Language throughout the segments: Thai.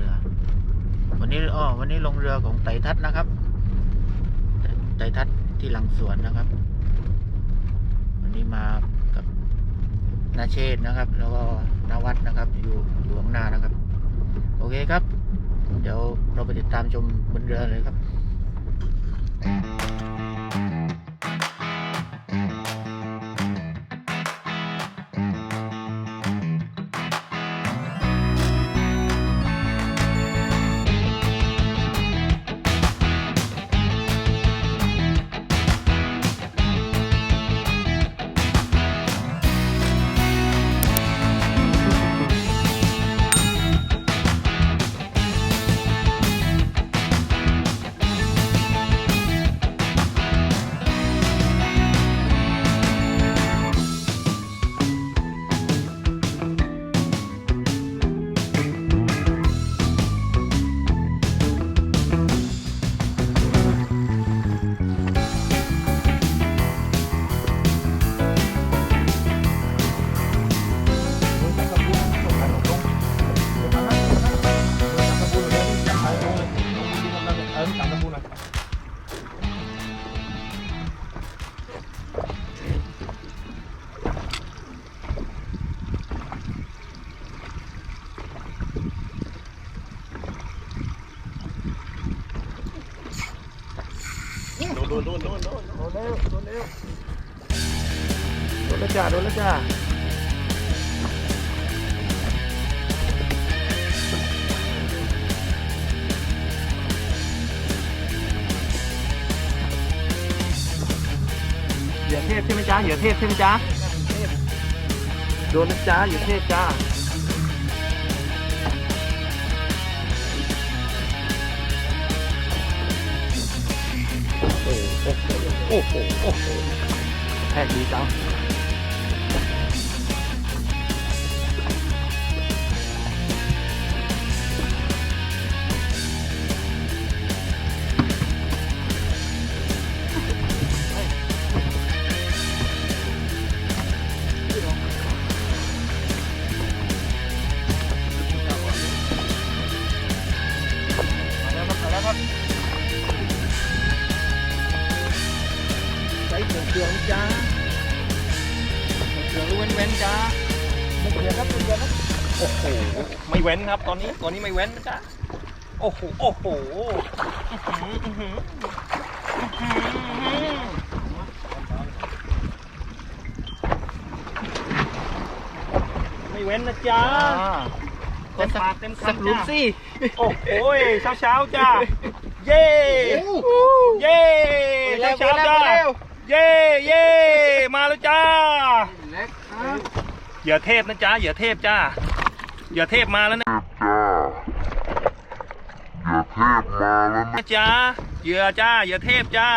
รือ วันนี้อ้อวันนี้ลงเรือของไต่ทัศนะครับ ไต่ทัศที่หลังสวนนะครับ วันนี้มากับนาเชษนะครับ แล้วก็นาวัดนะครับ อยู่อยู่ข้างหน้านะครับ โอเคครับ เดี๋ยวเราไปติดตามชมบนเรือเลยครับ เหยื่อเทพใช่ไหมจ้าเหยื่อเทพใช่ไหมจ้าโดนนะจ้าเหยื่อเทพจ้าโอ้โหโอ้โหโอ้โหแทกดีจัง ตอนนี้ตอนนี้ไม่เว้นนะจ๊ะ โอ้โห โอ้โหอื้อหืออื้อหืออื้อหือไม่เว้นนะจ๊ะเต็มปากเต็มคำสักลุมจ้ะสิ โอ้โหเช้าเช้าๆจ้า เย่เย่เช้าเช้าๆจ้า เย่เย่มาแล้วจ้าเล็กเหยื่อเทพนะจ๊ะเหยื่อเทพจ้าเหยื่อเทพมาแล้วนะ อย่าเทพมาแล้วนะ จ้าเหยื่อจ้าเหยื่อเทพจ้า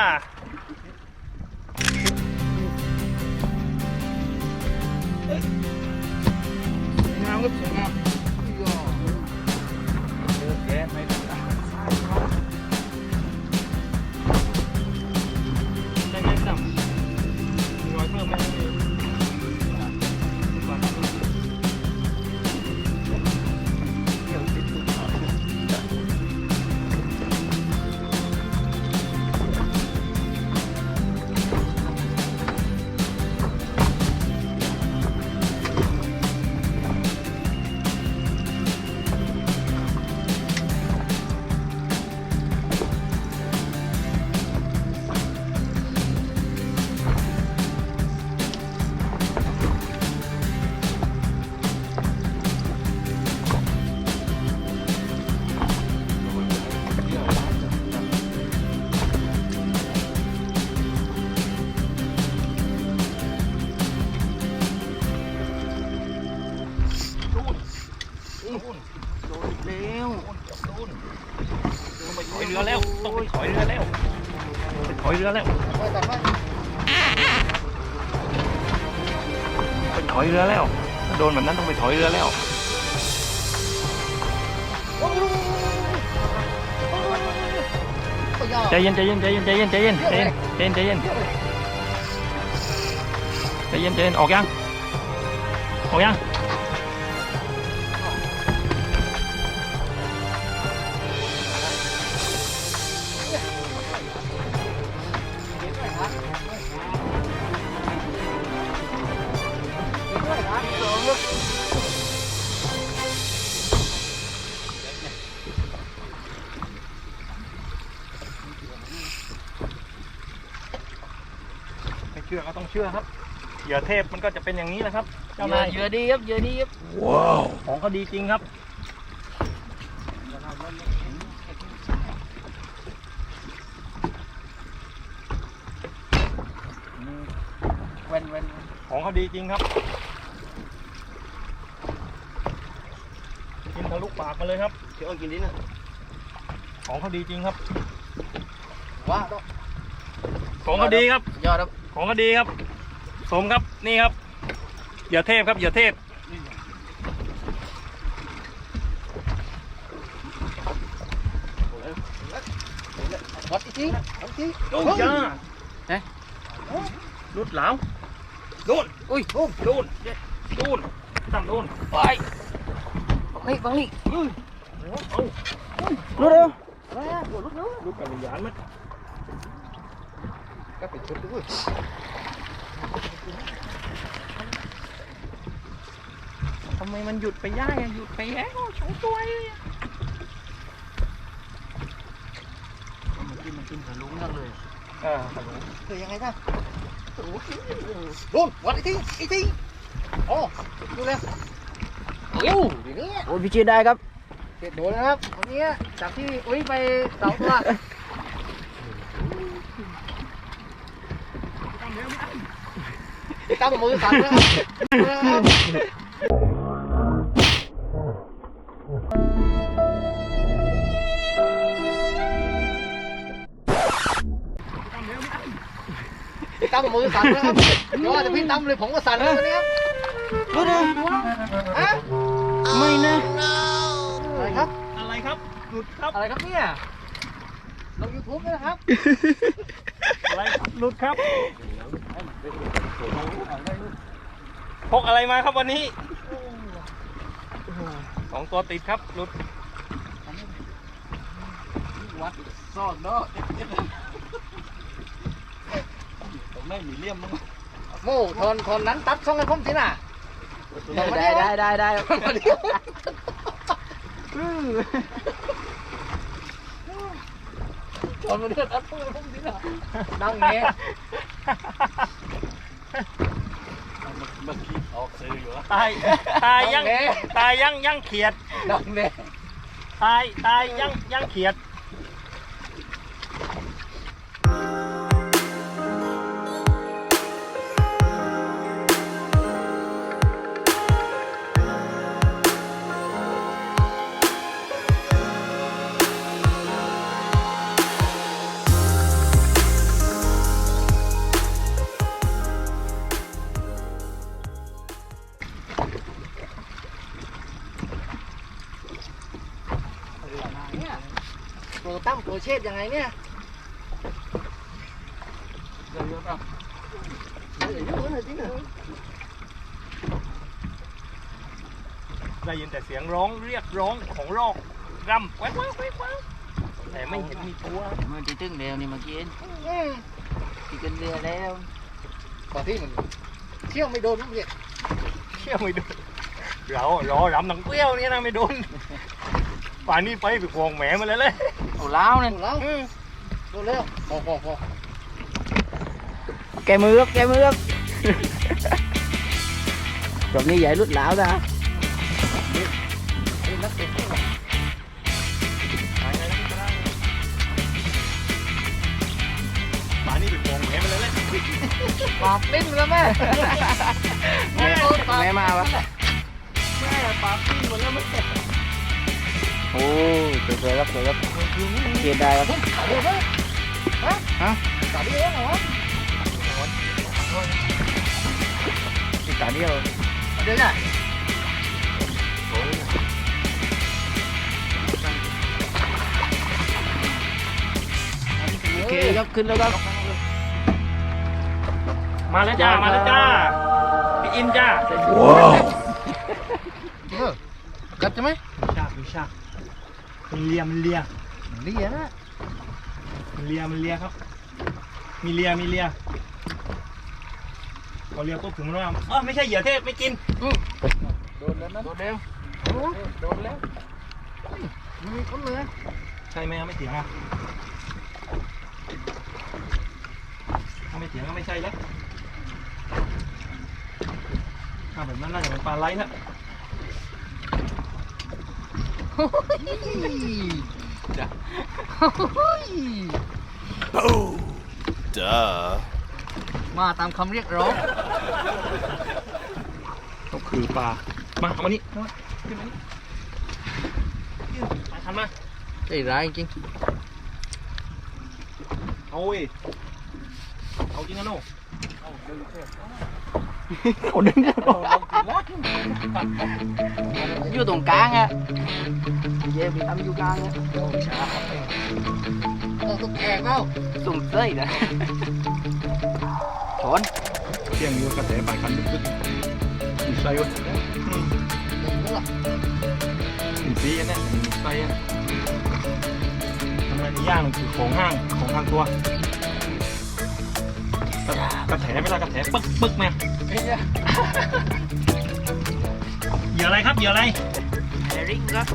อยเรือแล้วไปถอยเรือแล้วไปตัดไปไปถอยเรือแล้วถ้าโดนแบบนั้นต้องไปถอยเรือแล้วใจเย็นใจเย็นใจเย็นใจเย็นใจเย็นใจเย็นใจเย็นใจเย็นใจเย็นใจเย็นออกยังออกยัง ยื่อเทพมันก็จะเป็นอย่างนี้นะครับ เจ้านายเยอะดีครับเยอะดีครับของเขาดีจริงครับเว้นเว้นของเขาดีจริงครับกินทะลุปากมาเลยครับเดี๋ยวกินดินะของเขาดีจริงครับว้าต้องของเขาดีครับยอดครับของเขาดีครับ สมครับนี่ครับเหยื่อเทพครับเหยื่อเทพวัดอีกทีวัดอีกทีโอ้ยจ้าเอ๊ะรุดเหลาโดนอุ้ยโอ้โดนโดนตั้มโดนไปนี่บังนี่เอารู้เร็วลูกกับวิญญาณมันก็เป็นชุดด้วย ทำไมมันหยุดไปย่ายอะหยุดไปแล้วสองตัวเลยมันกินมันกินกับลุงนั่งเลยเอ่าฮัลโหลเฮ้ยยังไงจ้ะรุ่นวัดไอีกทีอีกทีโอ้ดูเร็วเร็วดีนี้โอ้ยพี่ชีได้ครับเก็บโดนนะครับวันนี้จากที่อุ้ยไปสองตัว ตั้มือสั่นนะครับตั้งมือสั่นนะครับเดี๋ยวจะพี่ตั้มเลยผมก็สั่นเลยวันนี้ครับดูดูฮะไม่นะอะไรครับ อะไรครับหลุดครับ อะไรครับเนี่ยลงยูทูบด้วยนะครับ อะไรครับหลุดครับ พกอะไรมาครับวันนี้สองตัวติดครับหลุดวัดซ่อนเนาะผมไม่มีเลี่ยมมั้งโม่ทนทนนั้นตัดช่องให้ผมสิน่ะได้ได้ได้ได้ทนมาเดียวตัดช่องให้ผมสิน่ะนั่งเงี้ย ตายตายยังตายยังยังเขียดนั่งเงี้ยตายตายยังยังเขียด ตั้มโปรเชษยังไงเนี่ยเดี๋ยวเดี๋ยวเดี๋ยวเดี๋ยวเดี๋ยวเดี๋ยวจริงเหรอได้ยินแต่เสียงร้องเรียกร้องของรอกรำแว๊บแว๊บแว๊บแว๊บแต่ไม่เห็นมีตัวมันจะถึงเร็วนี่เมื่อกี้อืมที่ขึ้นเรือแล้วตอนที่มันเที่ยวไม่โดนมันเนี่ยเชี่ยวไม่โดนเรารอรำหนังเปรี้ยวเนี่ยนะไม่โดนป่านนี้ไปไปควงแหมมาเลยเลยเอา ล้าวนั่นถูกแล้วดูเร็วพอพอพอแกมือครับแกมือครับตรงนี้ใหญ่รุดล้าวนะนี่นักเตะป่านนี้ไปควงแหมมาเลยเลยปากลิ้นแล้วแม่แม่แม่มาวะแม่ปากปิ้งหมดแล้วแม่โอ้สวยๆครับสวยครับ เกียรได้ครับเดี๋ยวเดี๋ยวฮะตาเดียวเหรอติดตาเดียวเดี๋ยวน่ะโอเคครับขึ้นแล้วครับมาแล้วจ้า มาแล้วจ้าพี่อินจ้ากัดใช่ไหมชากดูชากมันเลียมันเลีย เลียนะมันเลียมันเลียครับ มีเลียมีเลียพอเลียปุ๊บถึงมันว่าอ๋อไม่ใช่เหยื่อเทพไม่กินโดนแล้วนะโดนแล้วโดนแล้วมีคนเลยใช่ไหมไม่เถียงอะถ้าไม่เถียงก็ไม่ใช่แล้วถ้าแบบนั้นน่าจะเป็นปลาไหลนะ มาตามคำเรียกร้อง ก็คือปลา มาเอามานี่เอามาขึ้นมานี่ยื่นไปทันมาใจร้ายจริงเอาเว้ยเอาจริงนะโน่โอ้ดึงอยู่ตรงกลางอะ เย่ไปทำอยู่กลางอะต้องตุ๊กแกเข้าสุ่มเส้ยนะชนเที่ยงอยู่กระแสปลายคันดึกๆมีไส้วะอืมมีซีอันนี้ยมีไส้อะทำไมมีย่างคือของห้างของห้างตัวกระแถไม่ละกระแถปึ๊กปึ๊กแม่เหยื่ออะไรครับเหยื่ออะไรแฮริงครับ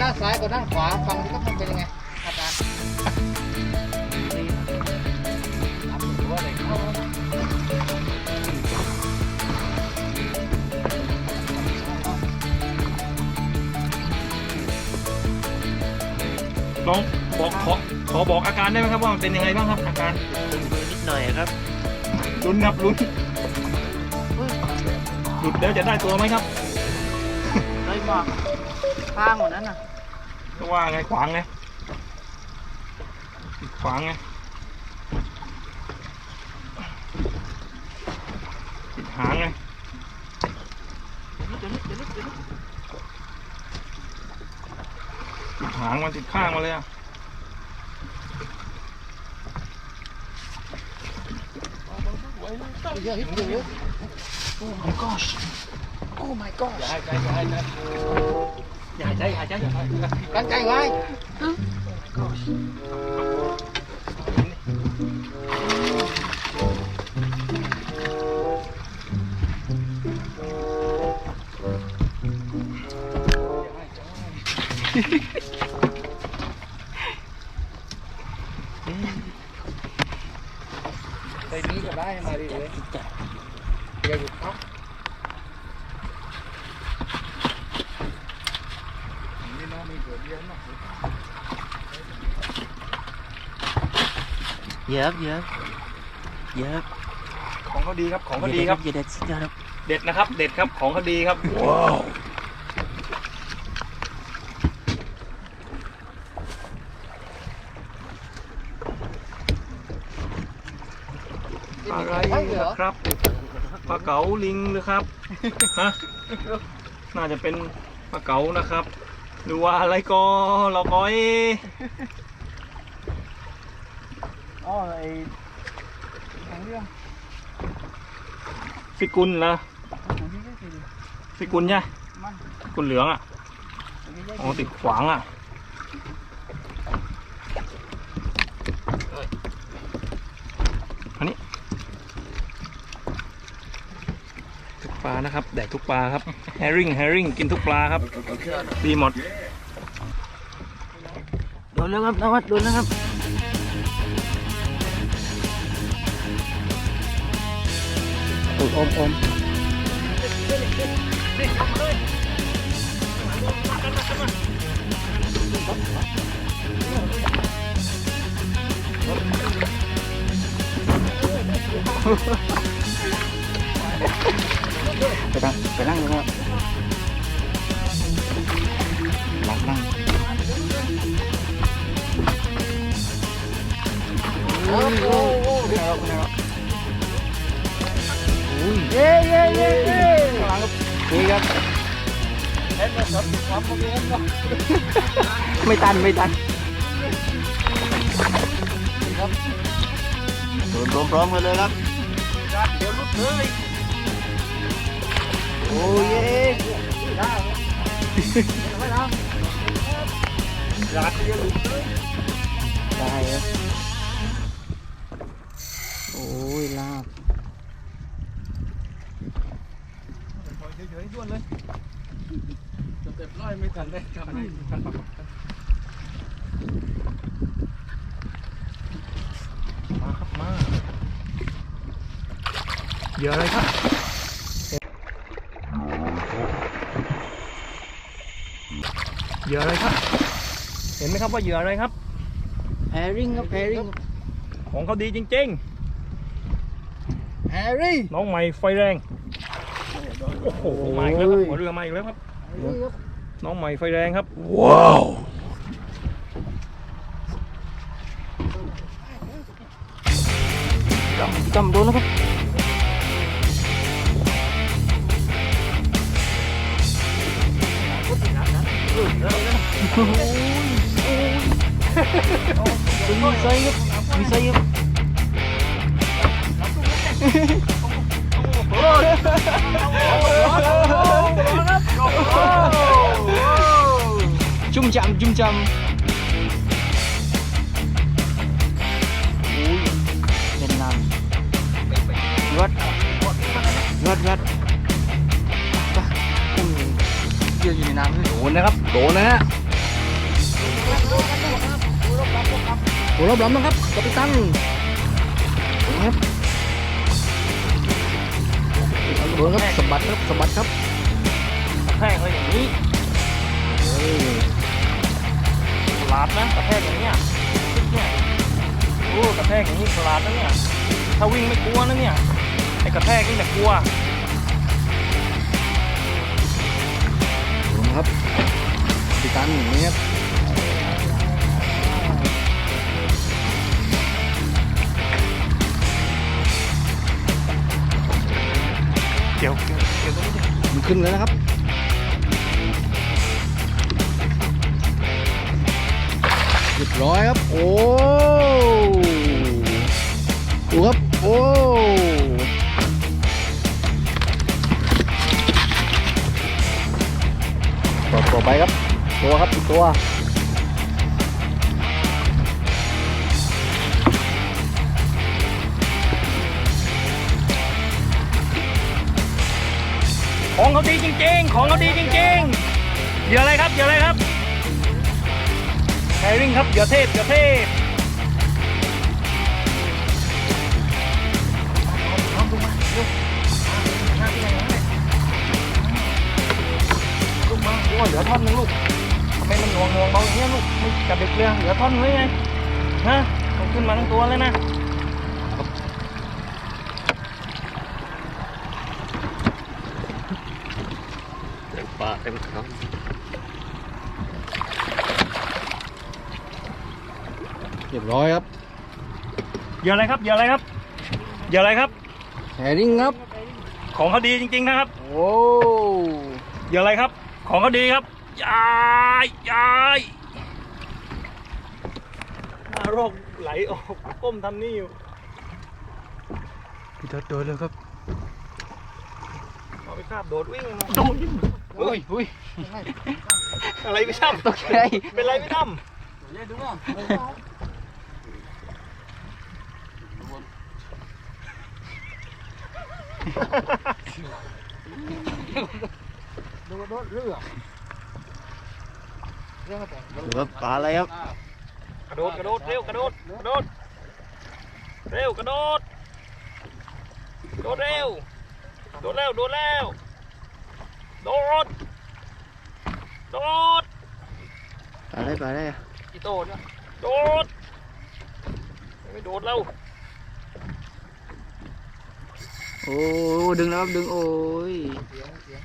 ด้านซ้ายคนด้านขวาฟังที่ก็มันเป็นยังไงอาจารย์ว่าอะไรเข้าลองบอกขอขอบอกอาการได้ไหมครับว่ามันเป็นยังไงบ้างครับอาการมือนิดหน่อยครับลุ้นครับลุ้นหลุดแล้วจะได้ตัวไหมครับ เลยบอกข้างหมดนั้นน่ะก็ว่าไงขวางไงขวางไงติดหางไงติดหางมันติดข้างมาเลยอะเยอะฮิตเยอะโอ้ my gosh โอ้ my god อย่าให้ใจอย่าให้ใจอย่าให้ใจอย่าให้ใจอย่าให้ใจ กันไกลไว้ ไปนี้ก็ได้มาดิ เลยเดี๋ยวหยุดครับนี่น้องมีตัวเดียวนะเยอะเยอะเยอะของเขาดีครับของเขาดีครับ อย่าเด็ดสุดยอดครับเด็ดนะครับ เด็ดครับของเขาดีครับว้าวอะไรนะครับปลาเก๋าลิงหรือครับฮะน่าจะเป็นปลาเก๋านะครับ หรือว่าอะไรก็เราก้อยอ๋อไอ้ทางเรื่อง ฟิกุลนะ ของพี่ก็คือ ฟิกุลใช่ไหม มัน ฟิกุลเหลืองอะ ของพี่ก็ อ๋อติดขวางอะอันนี้ทุกป ลานะครับ แดกทุกปลาครับแฮริงแฮริงกินทุกปลาครับ ดีหมด โดนแล้วครับนวัดโดนแล้วครับอมอมอม ล็อกนั่งโอ้โหไม่ได้หรอกไม่ได้หรอกอุ้ยเย้เย้เย้เย้ข้างหลังครับนี่ครับเอ็นนะครับความโอเคเอ็นเนาะไม่ตันไม่ตันครับโดนพร้อมๆกันเลยครับเดี๋ยวลุกเลย โอ้ยได้ไม่ได้รัดเยวลุกเลได้ครับโอ้ยลาบเฉยๆด้วนเลยจะเต็มร้อยไม่ทันได้ทำให้ทันปรับกันมาครับมาเหยื่ออะไรครับเหยื่ออะไรครับ เห็นไหม ครับว่าเหยื่ออะไรครับแพริงครับแพริงของเขาดีจริงแฮร์รี่ๆน้องใหม่ไฟแรง โอ้โหมาอีกแล้วครับหัวเรือมาอีกแล้วครับน้องใหม่ไฟแรงครับ ว้าว จำโดนนะครับมีไซครับมีไซครับจุ่มจำจุ่มจำอุ้ยเล่นน้ำยอดยอดยอดปะอืมเยอะอยู่ในน้ำเลยโดนนะครับ โดนนะฮะ โอ้รอบล้อมนะครับกัปตันครับโดนครับสะบัดครับสะบัดครับกระแทกอะไรอย่างนี้ฉลาดนะกระแทกอย่างเนี้ยเนี่ยโอ้กระแทกอย่างนี้ฉลาดนะเนี่ยถ้าวิ่งไม่กลัวนะเนี่ยไอ้กระแทกนี่แหละกลัวโดนครับกัปตันอย่างนี้ครับ เกี่ยวเกี่ยวเกี่ยวตรงนี้ดิมันขึ้นแล้วนะครับ เรียบร้อยครับ โอ้ดูครับ โอ้ต่อไปครับ ตัวครับอีกตัว ของเขาดีจริง ๆ ของเขาดีจริงๆเหยื่ออะไรครับเหยื่ออะไรครับแฮริงครับเหยื่อเทพเหยื่อเทพลูกมาลูกเหลือท่อนหนึงลูกทำไมมันหน่วงหน่วงเบาอย่างเงี้ยลูกไม่กระดิกเรือเหลือท่อนหนึงไงฮะขึ้นมาทั้งตัวเลยนะ ปลาเต็มครับเรียบร้อยครับเหยื่ออะไรครับเหยื่ออะไรครับเหยื่ออะไรครับแฮริงครับ ของเขาดีจริง ๆนะครับโอ้เหยื่ออะไรครับ ของเขาดีครับยายยายหน้าโรคไหลออกก้มทำนี่อยู่พี่ทัดโดนเลยครับเอาไปคาบโดดวิ่งมาโดดอุ้ยอุ้ยอะไรไม่ทำตกใจเป็นไรไม่ทดู รถเรือเรื่องแต่หรือว่าปลาอะไรครับ กระโดดกระโดดเร็วกระโดดกระโดดเร็วกระโดดโดดเร็วโดดเร็วโดดแล้วโดดโดดปลาอะไปลาอะไรอะกี่โดดเนี่ยโดดไม่โดดแล้ว โอ้ดึงนะครับดึงโอ้ย เสียงเสียง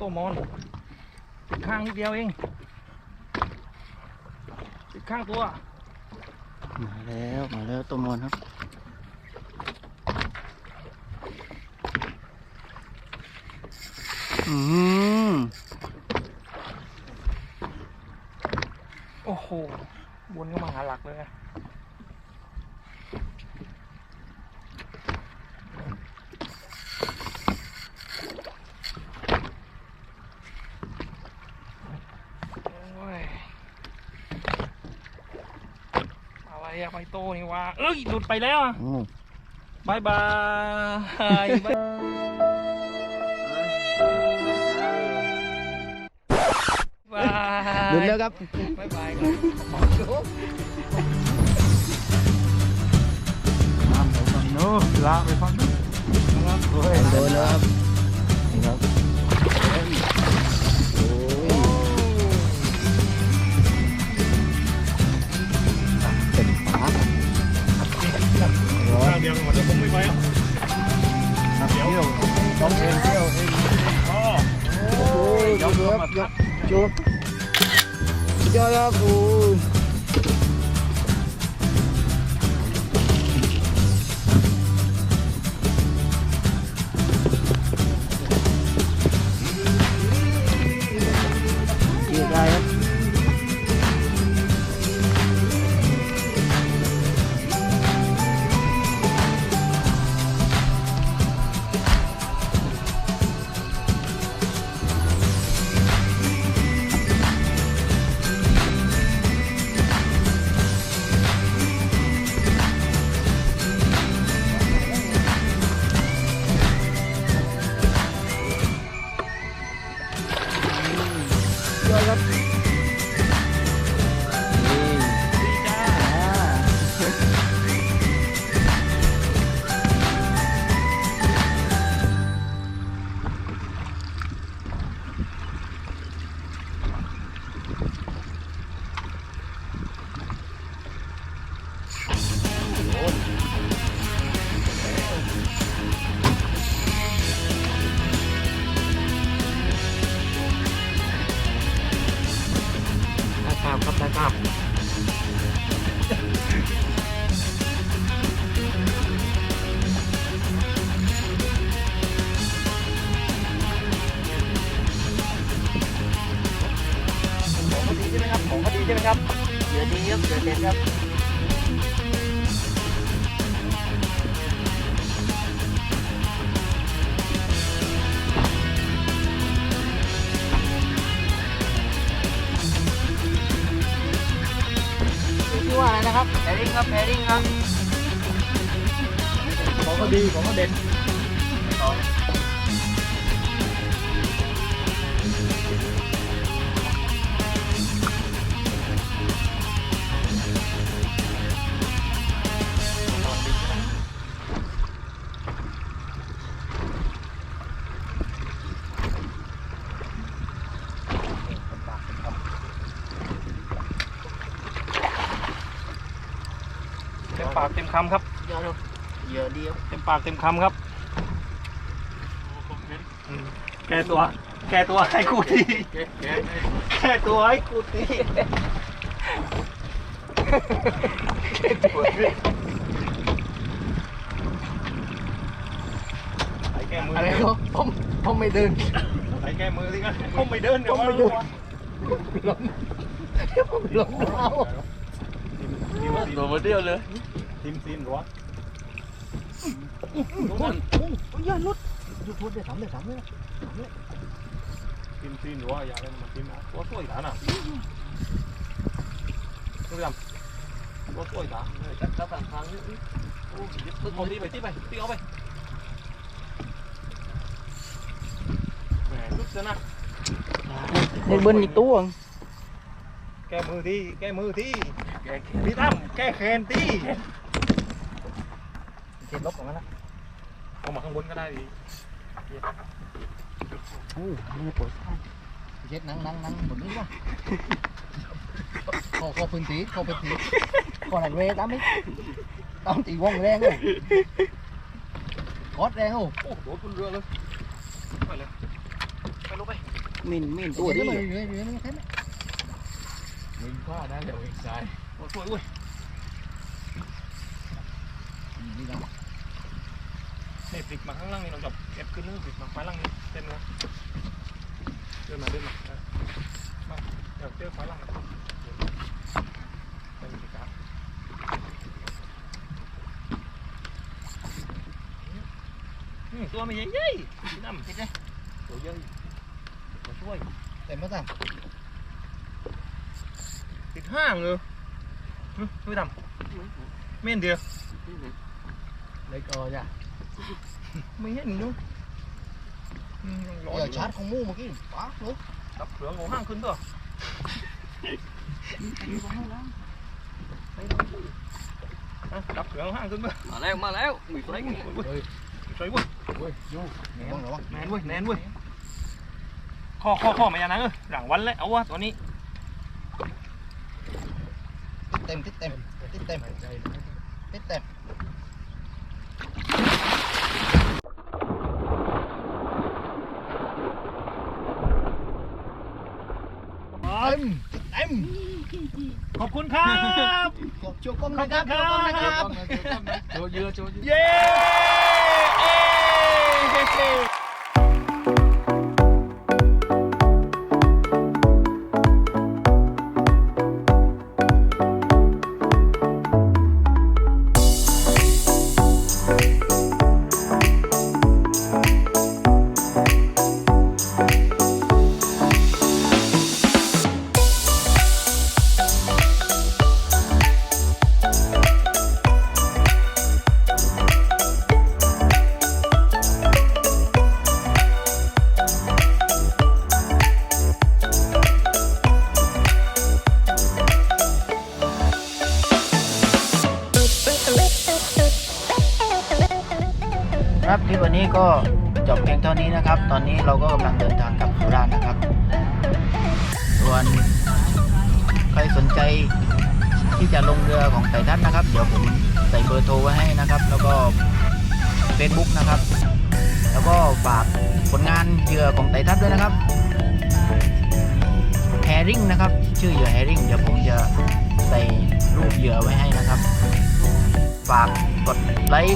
ตัวมอนติดข้าง นิดเดียวเองติดข้างตัว มาแล้ว มาแล้วตัวมอนครับ อืม โอ้โหวนเข้ามาหาหลักเลยอะโอ้ย อะไรอะไปโตนี่วะเอ้ยหลุดไปแล้วอะโอ้บายบายบายบายหลุดแล้วครับ บายบายครับน้ำไปฝั่งโน้นลาไปฝั่งโน้นครับโอ้ยโดนแล้วครับนี่ครับ ข้างเดียวกันหมดเดี๋ยวผมไม่ไคำครับยอดครับเยอะดีครับเต็มปากเต็มคำครับอืมแก้ตัว แก้ตัวให้กูทีแก้ตัวให้กูทีไอ้แก้มืออะไรก็ผมผมไม่เดินไอ้แก้มือสิครับผมไม่เดินเดี๋ยวผมไม่เดินล้มผมล้มเอาโดนมาเดียวเลย ทีมซีนหรออย่าลุดหยุดพูดได้สามได้สามเลยทีมซีนหรือว่าอย่าเล่นมาทีมนะตัวสวยกันอะดูยังตัวสวยกันจับต่างทางนี่โอ้ยตึ้งเอาที่ไปที่ไปที่เอาไปแหมลุกซะนะได้เบิ้ลอีกตัวแก้มือที่แก้มือที่พี่ตั้มแก้แค้นที่ เจ็บลบของมันละเอามาข้างบนก็ได้ดีโอ้ไม่ปวดท้ายเจ็ดนั่งนั่งนั่งบนนี้วะขอขอพื้นที่ขอพื้นที่ขอหลังเวตามไหมตามตีวงแรงเลยกดแรงโอ้โอ้โหบนเรือเลยไปเลยไปลงไปมินมินตัวนี้นี้มันอยู่อยู่นี่มันแค่นี้มินข้าได้เดี๋ยวอีกสายโอ้ยโอ้ย นี่นะนี่ปิดมาข้างล่างนี่เราจับเก็บขึ้นนึงปิดมาข้างล่างนี่เต็มเลยเดินมาเดินมาเออมาเดี๋ยวเจอข้างล่างนะเป็นปิดครับอืมตัวมันใหญ่ๆพี่ดำติดเลยตัวใหญ่มาช่วยเต็มแล้วจ้ะติดห้างเลยหึไม่ทำเม่นเดียว เล็กเออจ้ะไม่เห็นนู้นอืมร้อนเดี๋ยวชาร์จของมูเมื่อกี้ป๊าเลยดับเครื่องของห้างขึ้นตัวฮะดับเครื่องห้างขึ้นตัวมาแล้วมาแล้วมีไฟเฮ้ยเฮ้ยใส่เว้ยเฮ้ยโย่ระวังระวังแมนเว้ยแมนเว้ยข้อข้อข้อไม่ยานังเออหลังวันแล้วเอาวะตัวนี้ติดเต็มติดเต็มติดเต็มติดเต็ม เต็มเต็มขอบคุณครับขอบชูกล้องนะครับชูกล้องนะครับโชว์เยอะโชว์เยอะเย้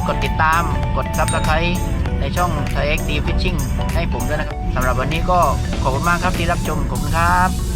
ค์กดติดตาม กด Subscribe ในช่อง Thai XD Fishing ให้ผมด้วยนะครับสำหรับวันนี้ก็ขอบคุณมากครับที่รับชมขอบคุณครับ